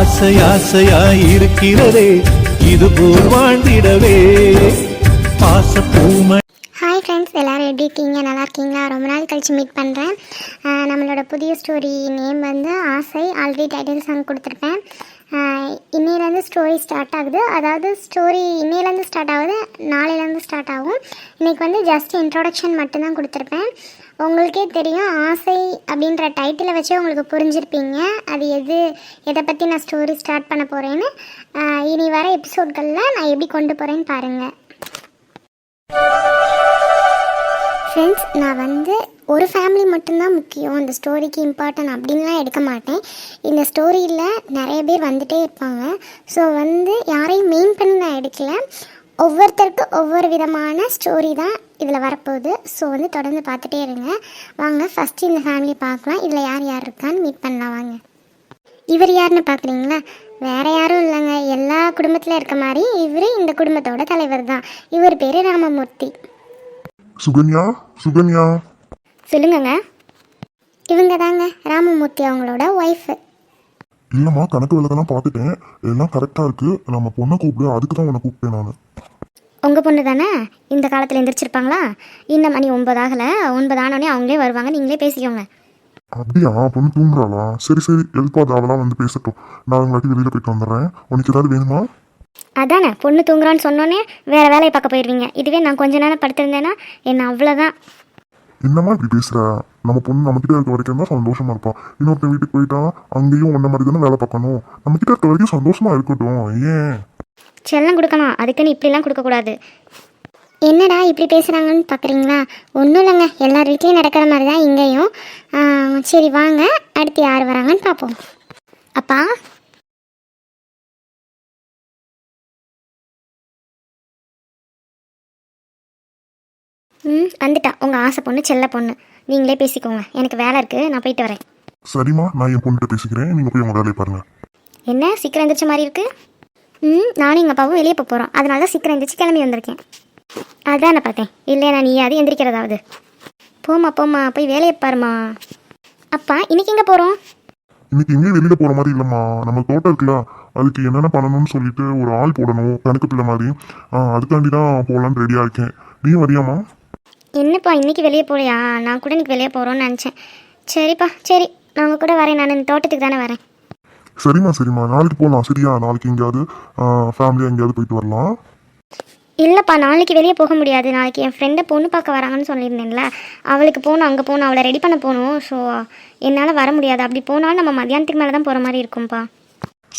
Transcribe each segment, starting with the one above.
ஆசை ஆசையாய் இருக்கிறதே இது போல் வாழ்ந்திடவே. பாச பூமை ஹாய் ஃப்ரெண்ட்ஸ் எல்லோரும் எப்படி இருக்கீங்க? நல்லா இருக்கீங்களா? ரொம்ப நாள் கழித்து மீட் பண்ணுறேன் நம்மளோட புதிய ஸ்டோரி நேம் வந்து ஆசை. ஆல்ரெடி டைட்டில் சாங் கொடுத்துருப்பேன். இன்னையிலேருந்து ஸ்டோரி ஸ்டார்ட் ஆகுது. அதாவது ஸ்டோரி இன்னையிலேருந்து ஸ்டார்ட் ஆகுது. நாளையிலேருந்து ஸ்டார்ட் ஆகும். இன்றைக்கி வந்து ஜஸ்ட் இன்ட்ரொடக்ஷன் மட்டும்தான் கொடுத்துருப்பேன். உங்களுக்கே தெரியும் ஆசை அப்படின்ற டைட்டிலை வச்சு உங்களுக்கு புரிஞ்சிருப்பீங்க. அது எது எதை பற்றி நான் ஸ்டோரி ஸ்டார்ட் பண்ண போகிறேன்னு இனி வர எபிசோட்களில் நான் எப்படி கொண்டு போகிறேன்னு பாருங்கள் ஃப்ரெண்ட்ஸ் நான் வந்து ஒரு ஃபேமிலி மட்டும்தான் முக்கியம். இந்த ஸ்டோரிக்கு இம்பார்ட்டன்ட் அப்படின்லாம் எடுக்க மாட்டேன். இந்த ஸ்டோரியில் நிறைய பேர் வந்துட்டே இருப்பாங்க. ஸோ வந்து யாரையும் மெயின் பண்ணி நான் எடுக்கல. ஒவ்வொருத்தருக்கும் ஒவ்வொரு விதமான ஸ்டோரி தான் இதில் வரப்போகுது. ஸோ வந்து தொடர்ந்து பார்த்துட்டே இருங்க. வாங்க ஃபஸ்ட்டு இந்த ஃபேமிலி பார்க்கலாம். இதில் யார் யார் இருக்கான்னு மீட் பண்ணலாம். வாங்க. இவர் யாருன்னு பார்க்குறீங்களா? வேறு யாரும் இல்லைங்க. எல்லா குடும்பத்தில் இருக்க மாதிரி இவர் இந்த குடும்பத்தோட தலைவர் தான். இவர் பேர் ராமமூர்த்தி. சுகன்யா சுகன்யா. சொல்லுங்கங்க. இவங்க தாங்க ராமமூர்த்தி அவங்களோட ஒய்ஃபு இல்லைம்மா கணக்கு விளக்கெல்லாம் பார்த்துட்டேன். எல்லாம் கரெக்டாக இருக்கு. நம்ம பொண்ணை கூப்பிடு அதுக்கு தான் உன்னை கூப்பிட்டேன் நான். உங்கள் பொண்ணு தானே? இந்த காலத்தில் எந்திரிச்சிருப்பாங்களா? இன்னும் மணி ஒன்பது ஆகலை. ஒன்பது ஆனோடனே அவங்களே வருவாங்க நீங்களே பேசிக்கோங்க. அப்படியா? பொண்ணு தூங்குறாளா? சரி சரி. எழுப்பாது அவளாம் வந்து பேசட்டும். நான் உங்களாட்டி வெளியில் போயிட்டு வந்துடுறேன். உனக்கு ஏதாவது வேணுமா? அதானே பொண்ணு தூங்குறான்னு சொன்னோன்னே வேறு வேலையை பார்க்க போயிடுவீங்க இதுவே நான் கொஞ்ச நேரம் படுத்திருந்தேன்னா என்ன அவ்வளோதான் என்னம்மா இப்படி பேசுற? நம்ம பொண்ணு நம்ம கிட்ட இருக்க வரைக்கும் தான் சந்தோஷமா இருப்பான் இன்னொருத்தன் வீட்டுக்கு போயிட்டா அங்கேயும் உன்ன மாதிரி தானே வேலை பார்க்கணும். நம்ம கிட்ட இருக்க வரைக்கும் சந்தோஷமா இருக்கட்டும். ஏன்? செல்லம் கொடுக்கலாம் அதுக்குன்னு இப்படிலாம் கொடுக்கக்கூடாது. என்னடா இப்படி பேசுகிறாங்கன்னு பார்க்குறீங்களா ஒன்றும் இல்லைங்க. எல்லார் வீட்லேயும் நடக்கிற மாதிரி தான் இங்கேயும். சரி வாங்க. அடுத்து யார் வராங்கன்னு பார்ப்போம். அப்பா ம் வந்துட்டா. உங்கள் ஆசை பொண்ணு செல்ல பொண்ணு. நீங்களே பேசிக்கோங்க. எனக்கு வேலை இருக்குது நான் போயிட்டு வரேன். சரிம்மா நான் என் பொண்ணுகிட்ட பேசிக்கிறேன். நீங்க போய் உங்க வேலையை பாருங்க. என்ன? சீக்கிரம் எந்திரிச்ச மாதிரி இருக்கு? ம் நானும் எங்கள் அப்பாவும் வெளியே போக போகிறோம் அதனால தான் சீக்கிரம் எந்திரிச்சு கிளம்பி வந்திருக்கேன். அதான் நான் பார்த்தேன். இல்லையா நீயாவது எந்திரிக்கிறதாவது? போம்மா போம்மா போய் வேலையை பாருமா அப்பா இன்னைக்கு எங்கே போகிறோம் இன்னைக்கு எங்கேயும் வெளியில போற மாதிரி இல்லம்மா. நம்ம தோட்டம் இருக்குல்ல அதுக்கு என்னென்ன பண்ணணும்னு சொல்லிட்டு ஒரு ஆள் போடணும். கணக்கு பிள்ளை மாதிரி. அதுக்காண்டி தான் போகலான்னு ரெடியா இருக்கேன். நீ வரியாமா என்னப்பா இன்னைக்கு வெளியே போகலையா நான் கூட இன்னைக்கு வெளியே போகிறோன்னு நினச்சேன். சரிப்பா சரி. நான் கூட வரேன். நான் இந்த தோட்டத்துக்கு தானே வரேன். சரிம்மா சரிம்மா. நாளைக்கு போகலாம் சரியா? நாளைக்கு எங்கேயாவது ஃபேமிலியாக எங்கேயாவது போயிட்டு வரலாம். இல்லைப்பா நாளைக்கு வெளியே போக முடியாது. நாளைக்கு என் ஃப்ரெண்டை பொண்ணு பார்க்க வராங்கன்னு சொல்லியிருந்தேன்ல. அவளுக்கு போகணும் அங்கே போகணும். அவளை ரெடி பண்ண போகணும். ஸோ என்னால் வர முடியாது. அப்படி போனாலும் நம்ம மதியானத்துக்கு மேலே தான் போகிற மாதிரி இருக்கும்ப்பா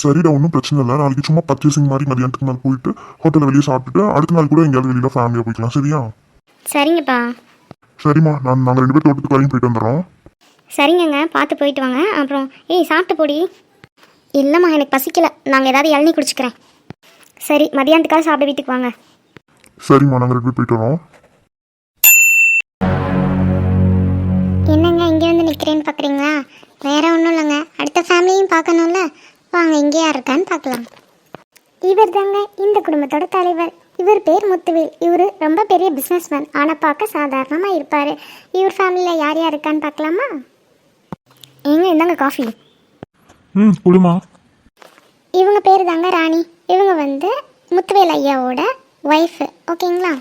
சரிடா ஒன்றும் பிரச்சனை இல்லை. நாளைக்கு சும்மா பர்ச்சேசிங் மாதிரி மதியானத்துக்கு மேலே போயிட்டு ஹோட்டலில் வெளியே சாப்பிட்டுட்டு அடுத்த நாள் கூட எங்கேயாவது வெளியில் ஃபேமிலியாக போய்க்கலாம். சரியா? சரிங்கப்பா. சரிம்மா நான் நாங்கள் ரெண்டு பேர் தோட்டத்துக்கு வரையும் போயிட்டு வந்துடுறோம். சரிங்கங்க பார்த்து போயிட்டு வாங்க. அப்புறம் ஏய் சாப்பிட்டு போடி. இல்லைம்மா எனக்கு பசிக்கல. நாங்கள் ஏதாவது இளநீ குடிச்சுக்கிறேன். சரி மதியானத்துக்காக சாப்பிட வீட்டுக்கு வாங்க. சரிம்மா நாங்கள் ரெண்டு பேர் போயிட்டு வரோம். என்னங்க இங்கே வந்து நிற்கிறேன்னு பார்க்குறீங்களா வேற ஒன்றும் இல்லைங்க. அடுத்த ஃபேமிலியும் பார்க்கணும்ல. வாங்க இங்கே யார் இருக்கான்னு பார்க்கலாம். இவர் தாங்க இந்த குடும்பத்தோட தலைவர். இவர் பேர் முத்துவேல். இவர் ரொம்ப பெரிய பிஸ்னஸ்மேன் ஆனால் பார்க்க சாதாரணமாக இருப்பார். இவர் ஃபேமிலியில் யார் யார் இருக்கான்னு பார்க்கலாமா? ஏங்க இந்தாங்க காஃபி ம் குடுமா இவங்க பேர் தாங்க ராணி. இவங்க வந்து முத்துவேல் ஐயாவோட ஒய்ஃபு ஓகேங்களா?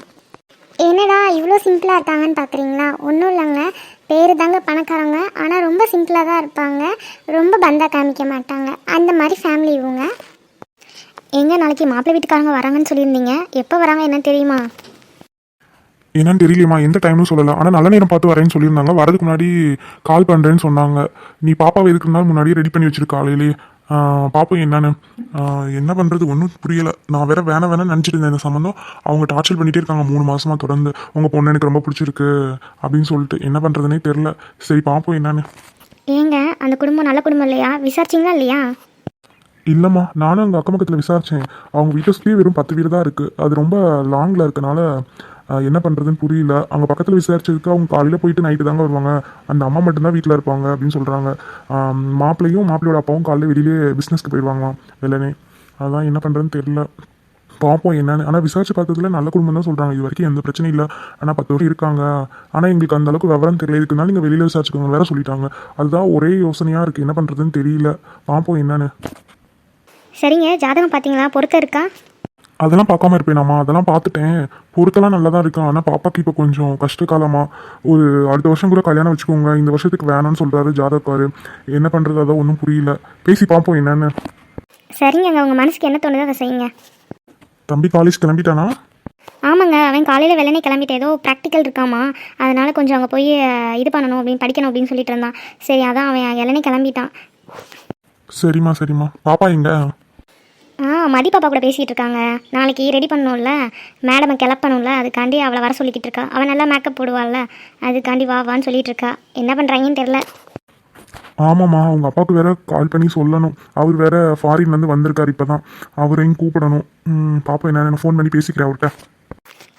என்னடா இவ்வளோ சிம்பிளாக இருக்காங்கன்னு பார்க்குறீங்களா ஒன்றும் இல்லைங்க. பேர் தாங்க பணக்காரங்க. ஆனால் ரொம்ப சிம்பிளாக தான் இருப்பாங்க. ரொம்ப பந்தா காமிக்க மாட்டாங்க. அந்த மாதிரி ஃபேமிலி இவங்க. எங்க நாளைக்கு மாப்பிள்ளை வீட்டுக்காரங்க வராங்கன்னு சொல்லியிருந்தீங்க? எப்போ வராங்க என்ன தெரியுமா? என்னன்னு தெரியலையம்மா எந்த டைம்னு சொல்லல. ஆனால் நல்ல நேரம் பார்த்து வரேன்னு சொல்லியிருந்தாங்க. வரதுக்கு முன்னாடி கால் பண்ணுறேன்னு சொன்னாங்க. நீ பாப்பாவை இருந்தாலும் முன்னாடியே ரெடி பண்ணி வச்சிருக்க காலையிலே. பாப்போம் என்னன்னு? என்ன பண்ணுறது ஒன்றும் புரியல. நான் வேற வேணாம் வேணாம் நினச்சிட்டு இருந்தேன். இந்த சம்மந்தம் அவங்க டார்ச்சர் பண்ணிட்டே இருக்காங்க. மூணு மாசமா தொடர்ந்து. உங்கள் பொண்ணு எனக்கு ரொம்ப பிடிச்சிருக்கு அப்படின்னு சொல்லிட்டு. என்ன பண்ணுறதுனே தெரில சரி பாப்போம் என்னன்னு. ஏங்க அந்த குடும்பம் நல்ல குடும்பம் இல்லையா? விசாரிச்சிங்களா இல்லையா? இல்லைம்மா நானும் அங்கே அக்கம் பக்கத்தில் விசாரித்தேன் அவங்க வீட்டை சுற்றி வெறும் பத்து வீடு தான் இருக்குது அது ரொம்ப லாங்கில் இருக்கனால என்ன பண்ணுறதுன்னு புரியல. அங்கே பக்கத்தில் விசாரிச்சதுக்கு அவங்க காலையில் போயிட்டு நைட்டு தாங்க வருவாங்க. அந்த அம்மா மட்டும்தான் வீட்டில் இருப்பாங்க அப்படின்னு சொல்கிறாங்க மாப்பிள்ளையும் மாப்பிள்ளையோட அப்பாவும் காலையில் வெளியிலே பிஸ்னஸ்க்கு போயிடுவாங்களாம் வெள்ளனே. அதான் என்ன பண்ணுறதுன்னு தெரியல. பார்ப்போம் என்னன்னு. ஆனால் விசாரிச்சு பார்த்ததுல நல்ல குடும்பம் தான் சொல்கிறாங்க இது வரைக்கும் எந்த பிரச்சனையும் இல்லை. ஆனால் பத்து வருஷம் இருக்காங்க. ஆனால் எங்களுக்கு அந்த அளவுக்கு விவரம் தெரியல. இதுக்குனால நீங்கள் வெளியில் விசாரிச்சுக்கோங்க வேற சொல்லிட்டாங்க. அதுதான் ஒரே யோசனையாக இருக்குது என்ன பண்ணுறதுன்னு தெரியல. பார்ப்போம் என்னன்னு. சரிங்க ஜாதகம் பார்த்தீங்களா? பொருத்தம் இருக்கா? அதெல்லாம் பார்க்காம இருப்பேனாம்மா. அதெல்லாம் பார்த்துட்டேன். பொறுத்தெல்லாம் நல்லா தான் இருக்கான் ஆனால் பாப்பாக்கு இப்போ கொஞ்சம் கஷ்ட காலமா ஒரு அடுத்த வருஷம் கூட கல்யாணம் வச்சுக்கோங்க. இந்த வருஷத்துக்கு வேணாம்னு சொல்கிறாரு ஜாதகாரு என்ன பண்ணுறது அதான் ஒன்றும் புரியல. பேசி பார்ப்போம் என்னன்னு. சரிங்க உங்கள் மனசுக்கு என்ன தோணுதோ அதை செய்யுங்க. தம்பி காலேஜ் கிளம்பிட்டானா? ஆமாங்க அவன் காலையில் வெள்ளனே கிளம்பிட்டு. ஏதோ ப்ராக்டிக்கல் இருக்காமா. அதனால கொஞ்சம் அங்கே போய் இது பண்ணணும் அப்படின்னு படிக்கணும் அப்படின்னு சொல்லிட்டு இருந்தான். சரி அதான் அவன் இளநே கிளம்பிட்டான். சரிம்மா சரிம்மா. பாப்பா எங்க? ஆ மதி பாப்பா கூட பேசிகிட்டு இருக்காங்க நாளைக்கு ரெடி பண்ணணும்ல? மேடமை கிளப்பணும்ல அதுக்காண்டி அவளை வர சொல்லிக்கிட்டு இருக்கா அவன் நல்லா மேக்கப் போடுவாள்ல? அதுக்காண்டி வா வான்னு சொல்லிட்டு இருக்கா என்ன பண்ணுறாங்கன்னு தெரில ஆமாம்மா அவங்க அப்பாவுக்கு வேற கால் பண்ணி சொல்லணும். அவர் வேற ஃபாரின்லேருந்து வந்திருக்காரு இப்போ தான் அவரையும் கூப்பிடணும். பாப்பா என்னன்னு ஃபோன் பண்ணி பேசிக்கிறேன் அவர்கிட்ட.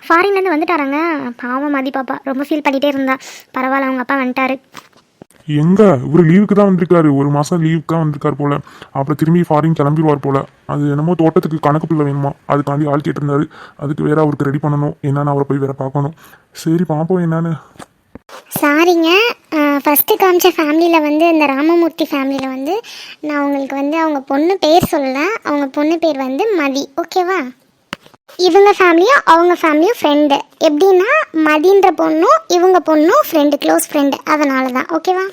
ஃபாரின்லேருந்து வந்துட்டாராங்க. பாவம் மதி பாப்பா. ரொம்ப ஃபீல் பண்ணிகிட்டே இருந்தா. பரவாயில்ல அவங்க அப்பா வந்துட்டாரு. எங்க? இவர் லீவுக்கு தான் வந்திருக்காரு. ஒரு மாசம் லீவுக்கு தான் வந்திருக்காரு போல. அப்புறம் திரும்பி ஃபாரின் கிளம்பிடுவார் போல. அது என்னமோ தோட்டத்துக்கு கணக்கு பிள்ளை வேணுமா? அதுக்காண்டி ஆள் கேட்டிருந்தாரு. அதுக்கு வேற அவருக்கு ரெடி பண்ணணும். என்னன்னு அவரை போய் வேற பார்க்கணும். சரி பார்ப்போம் என்னன்னு. சாரிங்க ஃபஸ்ட்டு காமிச்ச ஃபேமிலியில் வந்து இந்த ராமமூர்த்தி ஃபேமிலியில் வந்து நான் உங்களுக்கு வந்து அவங்க பொண்ணு பேர் சொல்லலை. அவங்க பொண்ணு பேர் வந்து மதி. ஓகேவா இவங்க ஃபேமிலியும் அவங்க ஃபேமிலியும் ஃப்ரெண்டு எப்படின்னா மதின்ற பொண்ணும் இவங்க பொண்ணும் ஃப்ரெண்டு க்ளோஸ் ஃப்ரெண்டு அதனால தான் ஓகேவா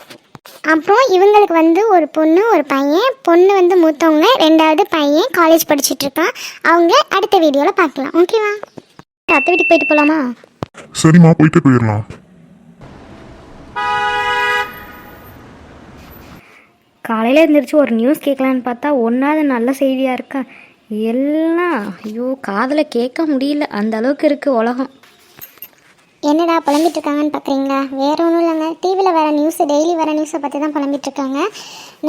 அப்புறம் இவங்களுக்கு வந்து ஒரு பொண்ணு ஒரு பையன். பொண்ணு வந்து மூத்தவங்க ரெண்டாவது பையன் காலேஜ் படிச்சுட்டு இருக்கான். அவங்க அடுத்த வீடியோவில் பார்க்கலாம். ஓகேவா அத்தை வீட்டுக்கு போயிட்டு போகலாமா சரிம்மா போயிட்டு போயிடலாம். காலையில் எழுந்திரிச்சு ஒரு நியூஸ் கேட்கலான்னு பார்த்தா ஒன்றாவது நல்ல செய்தியாக இருக்கா? எல்லாம் ஐயோ காதில் கேட்க முடியல. அந்த அளவுக்கு இருக்குது உலகம். என்னடா புலம்பிட்டு இருக்காங்கன்னு பார்க்குறீங்களா வேற ஒன்றும் இல்லைங்க. டிவியில் வர நியூஸ் டெய்லி வர நியூஸை பற்றி தான் புலம்பிட்டு இருக்காங்க.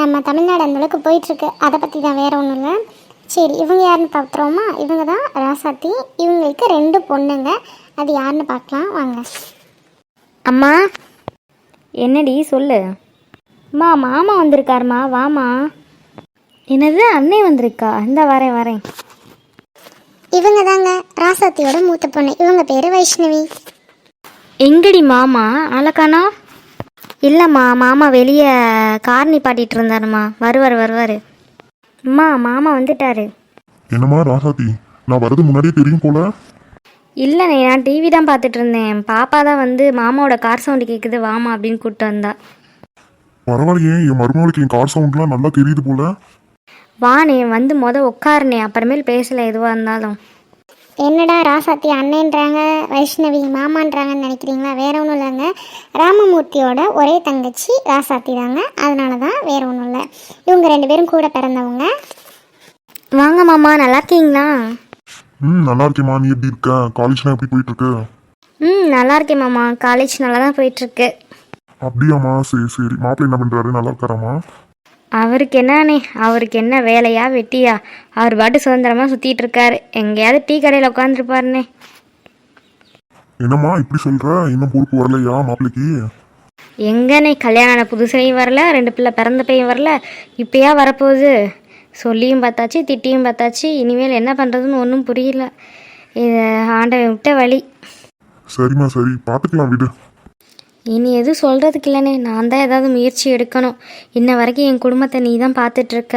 நம்ம தமிழ்நாடு அந்த அளவுக்கு போயிட்டுருக்கு அதை பற்றி தான் வேற ஒன்றும் இல்லை. சரி இவங்க யாருன்னு பார்த்துருவோமா இவங்க தான் ராசாத்தி. இவங்களுக்கு ரெண்டு பொண்ணுங்க. அது யாருன்னு பார்க்கலாம் வாங்க. அம்மா என்னடி சொல்லு? அம்மா மாமா வந்திருக்காருமா. வாமா. என்னது? அண்ணே வந்திருக்கா. இந்த வரேன் வரேன். இவங்க தாங்க ராசாத்தியோட மூத்த பொண்ணு. இவங்க பேர் வைஷ்ணவி. எங்கடி மாமா? அழகானா இல்லைம்மா மாமா வெளியே கார் நிப்பாட்டிட்டு இருந்தாருமா வருவார் வருவார். அம்மா மாமா வந்துட்டாரு. என்னம்மா ராசாத்தி? நான் வரது முன்னாடியே தெரியும் போல. இல்லைண்ணே நான் டிவி தான் பார்த்துட்டு இருந்தேன். பாப்பா தான் வந்து மாமாவோட கார் சவுண்டு கேட்குது வாமா அப்படின்னு கூப்பிட்டு வந்தா. பரவாயில்லையே என் மருமகளுக்கு என் கார் சவுண்ட்லாம் நல்லா தெரியுது போல. வாண்ணே வந்து மொத உட்காருனே அப்புறமேல் பேசல எதுவாக இருந்தாலும். என்னடா ராசாத்தி அண்ணன்றாங்க வைஷ்ணவி மாமான்றாங்கன்னு நினைக்கிறீங்களா? வேற ஒன்றும் இல்லைங்க. ராமமூர்த்தியோட ஒரே தங்கச்சி ராசாத்தி தாங்க. அதனால தான் வேற ஒன்றும் இல்லை. இவங்க ரெண்டு பேரும் கூட பிறந்தவங்க. வாங்க மாமா நல்லா இருக்கீங்களா? ம் நல்லா இருக்கேம்மா நீ எப்படி இருக்க? காலேஜ்லாம் எப்படி போயிட்டு இருக்கு ம் நல்லா இருக்கேன் மாமா. காலேஜ் நல்லா தான் போயிட்டுருக்கு. அப்படியாம்மா. சரி சரி. மாப்பிள்ளை என்ன பண்றாரு? நல்லா இருக்காராம்மா? அவருக்கு என்னண்ணே? அவருக்கு என்ன வேலையா வெட்டியா? அவர் பாட்டு சுதந்திரமாக சுற்றிட்டு இருக்காரு. எங்கேயாவது டீ கடையில் உட்காந்துருப்பாருண்ணே என்னம்மா இப்படி சொல்ற? இன்னும் பொறுப்பு வரலையா மாப்பிள்ளைக்கு? எங்கண்ணே கல்யாணம் ஆன புதுசுலையும் வரல ரெண்டு பிள்ளை பிறந்த பையன் வரல இப்போயா வரப்போகுது. சொல்லியும் பார்த்தாச்சு திட்டியும் பார்த்தாச்சு. இனிமேல் என்ன பண்ணுறதுன்னு ஒன்றும் புரியல. இது ஆண்டவன் விட்ட வழி. சரிம்மா சரி. பார்த்துக்கலாம் விடு. இனி எதுவும் சொல்கிறதுக்கு இல்லைண்ணே நான் தான் ஏதாவது முயற்சி எடுக்கணும். இன்ன வரைக்கும் என் குடும்பத்தை நீ தான் பார்த்துட்ருக்க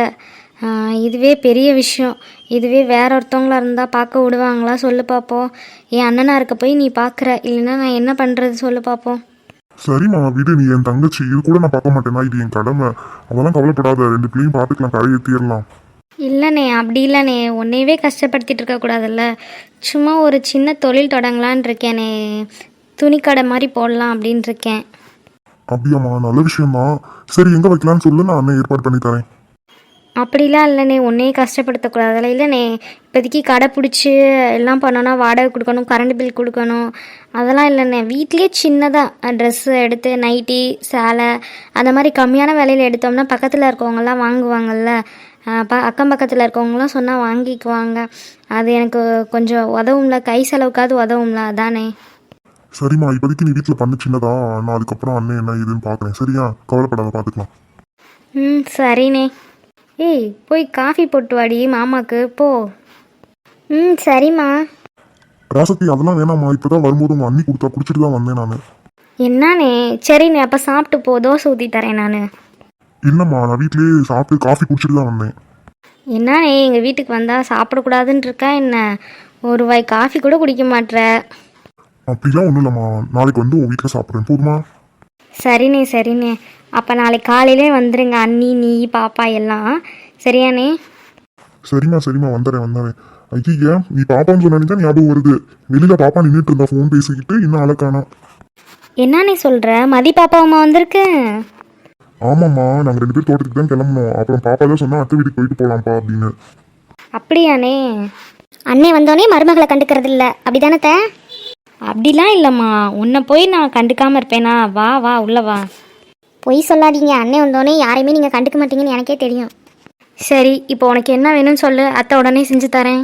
இதுவே பெரிய விஷயம். இதுவே வேற ஒருத்தவங்களா இருந்தால் பார்க்க விடுவாங்களா? சொல்லு பார்ப்போம் என் அண்ணனா இருக்க போய் நீ பார்க்குற இல்லைன்னா நான் என்ன பண்ணுறது சொல்லு பார்ப்போம் சரிம்மா விடு. நீ என் தங்கச்சி. இது கூட நான் பார்க்க மாட்டேனா? இது என் கடமை. அதெல்லாம் கவலைப்படாத. ரெண்டு பிள்ளையும் பார்த்துக்கலாம். கரையை ஏற்றிடலாம் இல்லைண்ணே அப்படி இல்லைண்ணே உன்னையவே கஷ்டப்படுத்திட்டு இருக்கக்கூடாதுல்ல. சும்மா ஒரு சின்ன தொழில் தொடங்கலான் இருக்கேனே துணிக்கடை மாதிரி போடலாம் அப்படின்னு இருக்கேன். அப்படியாம்மா நல்ல விஷயம்தான் சரி எங்க வைக்கலாம்னு சொல்லு நான் அண்ணன் ஏற்பாடு பண்ணி தரேன். அப்படிலாம் இல்லைண்ணே உன்னையே கஷ்டப்படுத்தக்கூடாதுல்ல இல்லைண்ணே. இப்போதைக்கு கடை பிடிச்சி எல்லாம் பண்ணோன்னா வாடகை கொடுக்கணும் கரண்ட் பில் கொடுக்கணும். அதெல்லாம் இல்லைண்ணே. வீட்லேயே சின்னதாக ட்ரெஸ்ஸு எடுத்து நைட்டி சேலை அந்த மாதிரி கம்மியான விலையில் எடுத்தோம்னா பக்கத்தில் இருக்கவங்கெல்லாம் வாங்குவாங்கல்ல. ப அக்கம் பக்கத்தில் இருக்கவங்களாம் சொன்னால் வாங்கிக்குவாங்க. அது எனக்கு கொஞ்சம் உதவும்ல கை செலவுக்காவது உதவும்ல அதானே. சரிம்மா இப்போதைக்கு நீ வீட்டில் பண்ண சின்னதா. நான் அதுக்கப்புறம் அண்ணன் என்ன ஏதுன்னு பார்க்குறேன் சரியா? கவலைப்படாத பார்த்துக்கலாம் ம் சரிண்ணே. ஏய் போய் காஃபி போட்டு வாடி மாமாக்கு. போ. ம் சரிம்மா. ராசத்தி அதெல்லாம் வேணாம்மா. இப்போதான் வரும்போது உங்கள் அண்ணி கொடுத்தா குடிச்சிட்டு தான் வந்தேன் நான். என்னண்ணே? சரிண்ணே அப்போ சாப்பிட்டு போ. தோசை ஊற்றி தரேன் நான். இல்லைம்மா நான் வீட்லயே சாப்பிட்டு காஃபி குடிச்சிட்டு தான் வந்தேன். என்னண்ணே? எங்கள் வீட்டுக்கு வந்தால் சாப்பிடக்கூடாதுன்னு இருக்கா என்ன? ஒரு வாய் காஃபி கூட குடிக்க மாட்ற. அப்படிலாம் ஒன்றும் இல்லைம்மா. நாளைக்கு வந்து உன் வீட்டில் சாப்பிட்றேன். போதுமா? சரிண்ணே சரிண்ணே. அப்போ நாளைக்கு காலையிலே வந்துடுங்க அண்ணி நீ பாப்பா எல்லாம். சரியாண்ணே? சரிம்மா சரிம்மா. வந்துடுறேன் வந்துடுறேன். ஐயா நீ பாப்பான்னு சொன்னி தான் ஞாபகம் வருது. வெளியில பாப்பா நின்றுட்டு இருந்தா ஃபோன் பேசிக்கிட்டு இன்னும் அழகானா என்னண்ணே சொல்கிற மதி பாப்பாவுமா வந்திருக்கு. ஆமாம்மா. நாங்கள் ரெண்டு பேரும் தோட்டத்துக்கு தான் கிளம்பணும் அப்புறம் பாப்பா தான் சொன்னா அத்தை வீட்டுக்கு போயிட்டு போகலாம்ப்பா அப்படின்னு. அப்படியாண்ணே. அண்ணே வந்தோடனே மருமகளை கண்டுக்கிறது இல்லை அப்படிதானே தே அப்படிலாம் இல்லைம்மா. உன்னை போய் நான் கண்டுக்காமல் இருப்பேனா? வா வா உள்ள வா. பொய் சொல்லாதீங்க. அண்ணே வந்தோடனே யாரையுமே நீங்கள் கண்டுக்க மாட்டீங்கன்னு எனக்கே தெரியும். சரி இப்போ உனக்கு என்ன வேணும்னு சொல்லு. அத்தை உடனே செஞ்சு தரேன்.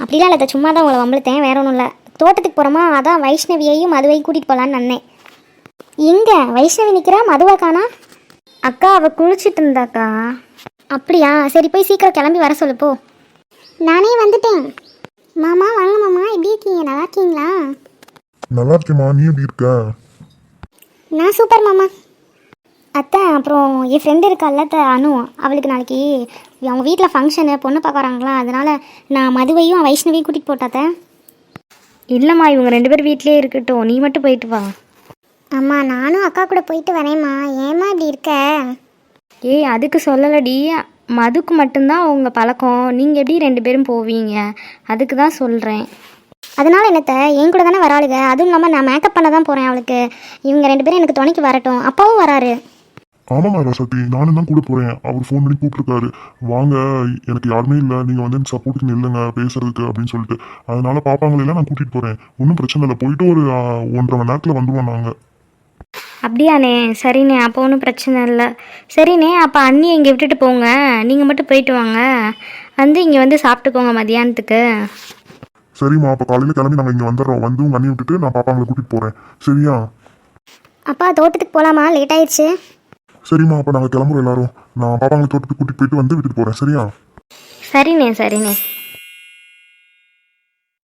அப்படிலாம் இல்லை சும்மா தான் உங்களை வம்பளுத்தேன் வேற ஒன்றும் இல்லை. தோட்டத்துக்கு போகிறோமா அதான் வைஷ்ணவியையும் மதுவையும் கூட்டிகிட்டு போகலான்னு அண்ணேன் எங்கே? வைஷ்ணவி நிற்கிறா மதுவா காணா அக்கா அவள் குளிச்சிட்டு இருந்தாக்கா. அப்படியா? சரி போய் சீக்கிரம் கிளம்பி வர சொல்லு போ. நானே வந்துட்டேன். மாமா வாங்க மாமா. எப்படி இருக்கீங்க? நல்லா இருக்கீங்களா? நல்லா இருக்கேம்மா. நீ எப்படி இருக்க? நான் சூப்பர் மாமா. அத்தை அப்புறம் என் ஃப்ரெண்டு இருக்கால்ல அத்தை அனு. அவளுக்கு நாளைக்கு அவங்க வீட்டில் ஃபங்க்ஷனு பொண்ணு பார்க்க வராங்களா? அதனால் நான் மதுவையும் வைஷ்ணவியும் கூட்டிகிட்டு போட்டாத்த இல்லைம்மா இவங்க ரெண்டு பேரும் வீட்லயே இருக்கட்டும். நீ மட்டும் போயிட்டு வா. அம்மா நானும் அக்கா கூட போயிட்டு வரேம்மா. ஏம்மா இப்படி இருக்க? ஏய் அதுக்கு சொல்லலடி. மதுக்கு மட்டும்தான் உங்க பழக்கம். நீங்கள் எப்படி ரெண்டு பேரும் போவீங்க? அதுக்கு தான் சொல்கிறேன் அதனால என்னத்த? என் கூட தானே வராளுங்க அதுவும் இல்லாமல் நான் மேக்கப் பண்ண தான் போகிறேன் அவளுக்கு. இவங்க ரெண்டு பேரும் எனக்கு துணைக்கு வரட்டும். அப்பாவும் வராரு. ஆமாம்மா ரசத்தி. நானும் தான் கூட போகிறேன் அவர் ஃபோன் பண்ணி கூப்பிட்டுருக்காரு. வாங்க. எனக்கு யாருமே இல்லை. நீங்கள் வந்து எனக்கு சப்போர்ட்டுக்கு நில்லுங்க. பேசுறதுக்கு அப்படின்னு சொல்லிட்டு. அதனால பாப்பாங்களெல்லாம் நான் கூட்டிகிட்டு போகிறேன் ஒன்றும் பிரச்சனை இல்லை. போயிட்டு ஒரு ஒன்றரை மணி நேரத்தில் வந்துடுவோம் நாங்கள் அப்படியாண்ணே. சரிண்ணே அப்போ ஒன்றும் பிரச்சனை இல்லை. சரிண்ணே அப்போ அண்ணி இங்கே விட்டுட்டு போங்க. நீங்கள் மட்டும் போயிட்டு வாங்க. வந்து இங்கே வந்து சாப்பிட்டுக்கோங்க மதியானத்துக்கு. சரிம்மா அப்போ காலையில் கிளம்பி நாங்கள் இங்கே வந்துடுறோம். வந்து உங்கள் அண்ணியை விட்டுட்டு நான் பாப்பாங்களை கூட்டிகிட்டு போகிறேன் சரியா? அப்பா தோட்டத்துக்கு போகலாமா லேட் ஆயிடுச்சு. சரிம்மா அப்போ நாங்கள் கிளம்புறோம் எல்லாரும். நான் பாப்பாங்களை தோட்டத்துக்கு கூட்டிகிட்டு போயிட்டு வந்து விட்டுட்டு போகிறேன் சரியா? சரிண்ணே சரிண்ணே.